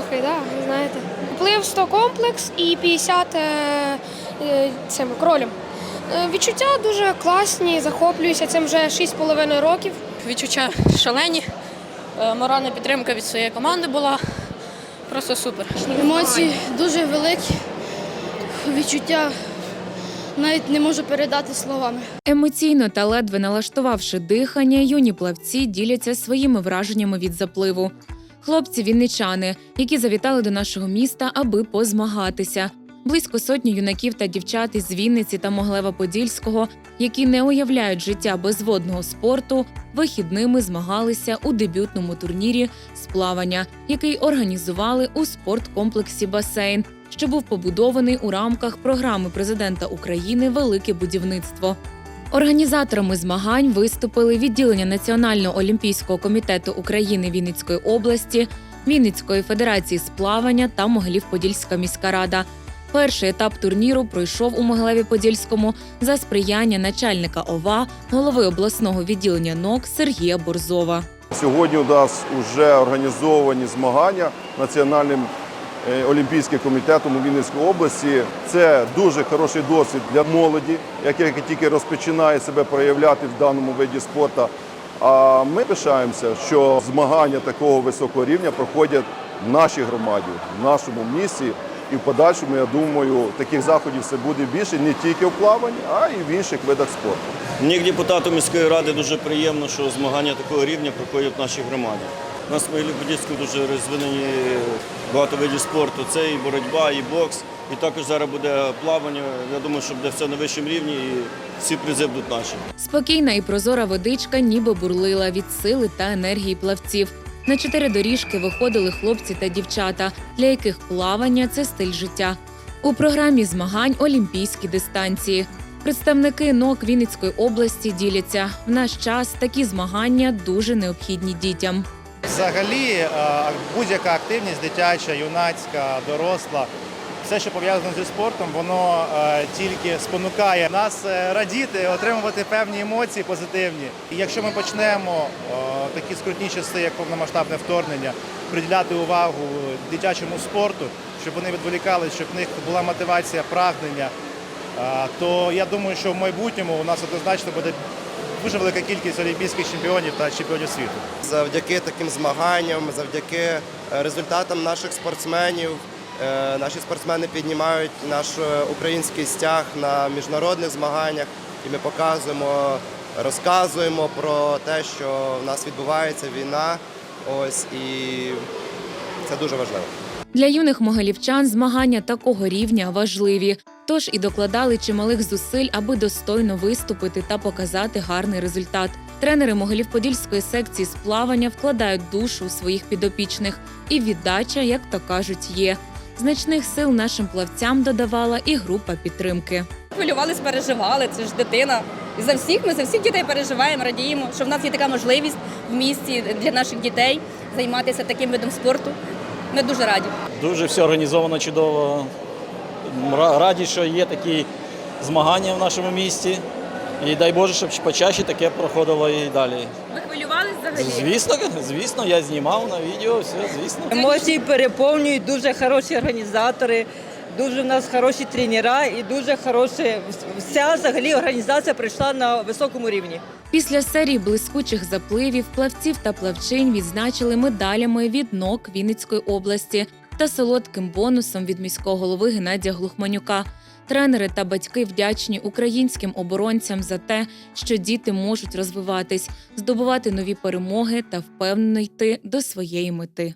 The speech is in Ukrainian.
трохи, да, ви знаєте. Плив 100 комплекс і 50 е, е, цим кролем. Е, Відчуття дуже класні, захоплююся цим вже 6,5 років. Відчуття шалені. Моральна підтримка від своєї команди була. Просто супер. Емоції дуже великі, відчуття навіть не можу передати словами. Емоційно та ледве налаштувавши дихання, юні плавці діляться своїми враженнями від запливу. Хлопці вінничани, які завітали до нашого міста, аби позмагатися. Близько сотні юнаків та дівчат із Вінниці та Моглева-Подільського, які не уявляють життя без водного спорту, вихідними змагалися у дебютному турнірі з плавання, який організували у спорткомплексі Басейн, що був побудований у рамках програми президента України Велике будівництво. Організаторами змагань виступили відділення Національного олімпійського комітету України Вінницької області, Вінницької федерації з плавання та Могилів-Подільська міська рада. Перший етап турніру пройшов у Могилеві-Подільському за сприяння начальника ОВА, голови обласного відділення НОК Сергія Борзова. Сьогодні у нас вже організовані змагання Національним е, олімпійським комітетом у Вінницькій області. Це дуже хороший досвід для молоді, яка тільки розпочинає себе проявляти в даному виді спорту. А ми пишаємося, що змагання такого високого рівня проходять в нашій громаді, в нашому місті. І в подальшому, я думаю, таких заходів все буде більше не тільки в плаванні, а й в інших видах спорту. Мені як депутату міської ради дуже приємно, що змагання такого рівня проходять в нашій громаді. У нас в Могилі-Подільську дуже розвинені багато видів спорту. Це і боротьба, і бокс. І також зараз буде плавання. Я думаю, що буде все на вищому рівні і всі призи будуть наші. Спокійна і прозора водичка ніби бурлила від сили та енергії плавців. На чотири доріжки виходили хлопці та дівчата, для яких плавання це стиль життя. У програмі змагань олімпійські дистанції. Представники НОК Вінницької області діляться в наш час такі змагання дуже необхідні дітям. Взагалі, е, будь-яка активність дитяча, юнацька, доросла, все, що пов'язано зі спортом, воно е, тільки спонукає нас е, радіти, отримувати певні емоції позитивні. І якщо ми почнемо такі скрутні часи, як повномасштабне вторгнення, приділяти увагу дитячому спорту, щоб вони відволікалися, щоб в них була мотивація, прагнення, то я думаю, що в майбутньому у нас однозначно буде дуже велика кількість олімпійських чемпіонів та чемпіонів світу. Завдяки таким змаганням, завдяки е, результатам наших спортсменів, е, наші спортсмени піднімають наш е, український стяг на міжнародних змаганнях, і ми показуємо, розказуємо про те, що в нас відбувається війна. Ось і це дуже важливо. Для юних могилівчан змагання такого рівня важливі, тож і докладали чималих зусиль, аби достойно виступити та показати гарний результат. Тренери Могилів-Подільської секції з плавання вкладають душу у своїх підопічних, і віддача, як то кажуть, є. Значних сил нашим плавцям додавала і група підтримки. Хвилювались, переживали, це ж дитина. І за всіх ми за всіх дітей переживаємо, радіємо, що в нас є така можливість в місті для наших дітей займатися таким видом спорту. Ми дуже раді. Дуже все організовано чудово. Ра- Раді, що є такі змагання в нашому місті. І дай Боже, щоб почаще таке проходило і далі. Ви хвилювались взагалі? Звісно, звісно, я знімав на відео, все, звісно. Емоції переповнюють, дуже хороші організатори, дуже в нас хороші тренера і дуже хороша вся взагалі організація прийшла на високому рівні. Після серії блискучих запливів плавців та плавчинь відзначили медалями від НОК Вінницької області та солодким бонусом від міського голови Геннадія Глухманюка. Тренери та батьки вдячні українським оборонцям за те, що діти можуть розвиватись, здобувати нові перемоги та впевнено йти до своєї мети.